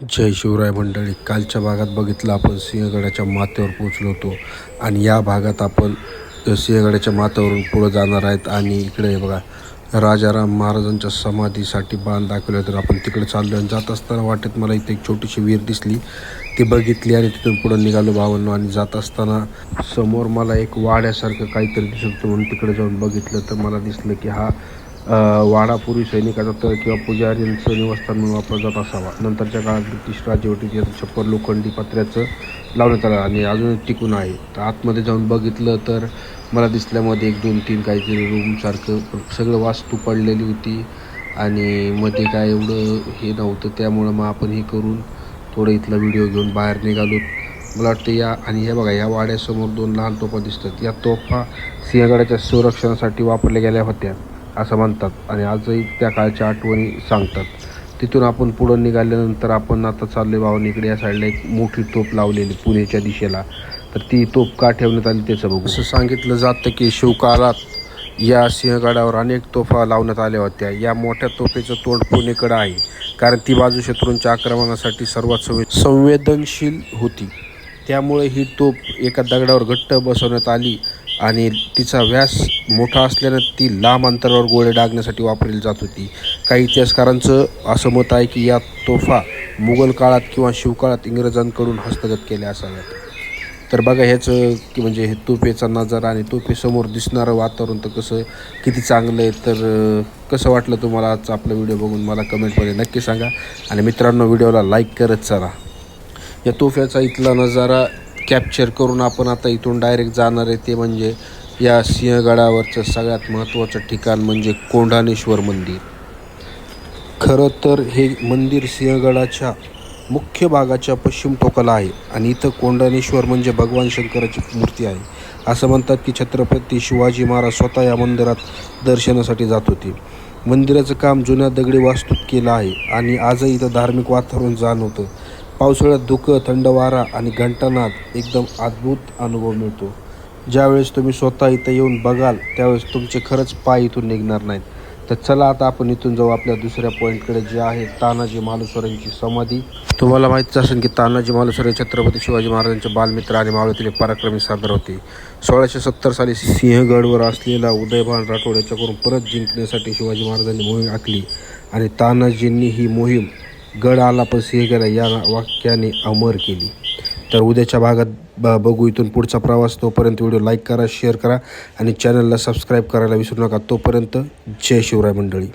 जय शिवराय मंडळी कालच्या भागात बघितलं आपण सिंहगडाच्या माथ्यावर पोचलो होतो आणि या भागात आपण सिंहगडाच्या माथ्यावरून पुढं जाणार आहेत आणि इकडे हे बघा राजाराम महाराजांच्या समाधीसाठी बाण दाखवले तर आपण तिकडे चाललो आणि जात असताना वाटेत मला इथे एक छोटीशी विहीर दिसली. ती बघितली आणि तिथून पुढं निघालो भावांनो आणि जात असताना समोर मला एक वाड्यासारखं काहीतरी दिसत होतं म्हणून तिकडे जाऊन बघितलं तर मला दिसलं की हा वाडा पूर्वी सैनिकाचा तळ किंवा पुजाऱ्यांचं निवासस्थान म्हणून वापरला जात असावा. नंतरच्या काळात ब्रिटिश राजवटीत याचं छप्पर लोखंडी पत्र्याचं लावण्यात आलं आणि अजून टिकून आहे. तर आतमध्ये जाऊन बघितलं तर मला दिसल्यामध्ये एक दोन तीन काहीतरी रूमसारखं सगळं वास्तू पडलेली होती आणि मध्ये काय एवढं हे नव्हतं. त्यामुळं मग आपण हे करून थोडं इथला व्हिडिओ घेऊन बाहेर निघालो. मला वाटतं या आणि हे बघा या वाड्यासमोर दोन लहान तोफा दिसतात. या तोफा सिंहगडाच्या संरक्षणासाठी वापरल्या गेल्या होत्या. असं म्हणतात. आणि आजही त्या काळच्या आठवणी सांगतात. तिथून आपण पुढं निघाल्यानंतर आपण आता चाललो भावानी इकडे. या साईडला एक मोठी तोप लावलेली पुण्याच्या दिशेला. तर ती तोप का ठेवण्यात आली त्याचं बघू असं सांगितलं जातं की शिवकाळात या सिंहगडावर अनेक तोफा लावण्यात आल्या होत्या. या मोठ्या तोफेचं तोंड पुणेकडं आहे. कारण ती बाजू शत्रूंच्या आक्रमणासाठी सर्वात संवे संवेदनशील होती. त्यामुळे ही तोप एका दगडावर घट्ट बसवण्यात आली. आणि तिचा व्यास मोठा असल्यानं ती लांब अंतरावर गोळे डागण्यासाठी वापरली जात होती. काही इतिहासकारांचं असं मत आहे की या तोफा मुघल काळात किंवा शिवकाळात इंग्रजांकडून हस्तगत केल्या असाव्यात तर बघा ह्याचं की म्हणजे हे तोफेचा नजारा आणि तोफेसमोर दिसणारं वातावरण तर कसं किती चांगलं आहे. तर कसं वाटलं तुम्हाला आजचा आपला व्हिडिओ बघून? मला कमेंटमध्ये नक्की सांगा. आणि मित्रांनो व्हिडिओला लाईक करत चला. या तोफ्याचा इथला नजारा कॅप्चर करून आपण आता इथून डायरेक्ट जाणार आहे ते म्हणजे या सिंहगडावरचं सगळ्यात महत्त्वाचं ठिकाण म्हणजे कोंढाणेश्वर मंदिर. खरं तर हे मंदिर सिंहगडाच्या मुख्य भागाच्या पश्चिम टोकाला आहे आणि इथं कोंढाणेश्वर म्हणजे भगवान शंकराची मूर्ती आहे. असं म्हणतात की छत्रपती शिवाजी महाराज स्वतः या मंदिरात दर्शनासाठी जात होते. मंदिराचं काम जुन्या दगडी वास्तूत केलं आहे आणि आजही इथं धार्मिक वातावरण जाणवतं. पावसाळ्यात धुकं थंड वारा आणि घंटानाद एकदम अद्भुत अनुभव मिळतो. ज्यावेळेस तुम्ही स्वतः इथं येऊन बघाल त्यावेळेस तुमचे खरंच पाय इथून निघणार नाहीत. तर चला आता आपण इथून जाऊ आपल्या दुसऱ्या पॉईंटकडे जे आहे तानाजी मालुसरेंची समाधी. तुम्हाला माहितीच असेल की तानाजी मालुसरे हे छत्रपती शिवाजी महाराजांचे बालमित्र आणि मावळतील पराक्रमी सादर होते. सोळाशे सत्तर साली सिंहगडवर असलेला उदयभान राठोड याच्याकडून परत जिंकण्यासाठी शिवाजी महाराजांनी मोहीम आखली आणि तानाजींनी ही मोहीम गड आला पण सिंहगड या वाक्याने अमर केली. तर उद्याच्या भागात ब बघू इथून पुढचा प्रवास. तोपर्यंत व्हिडिओ लाईक करा शेअर करा आणि चॅनलला सबस्क्राईब करायला विसरू नका. तोपर्यंत जय शिवराय मंडळी.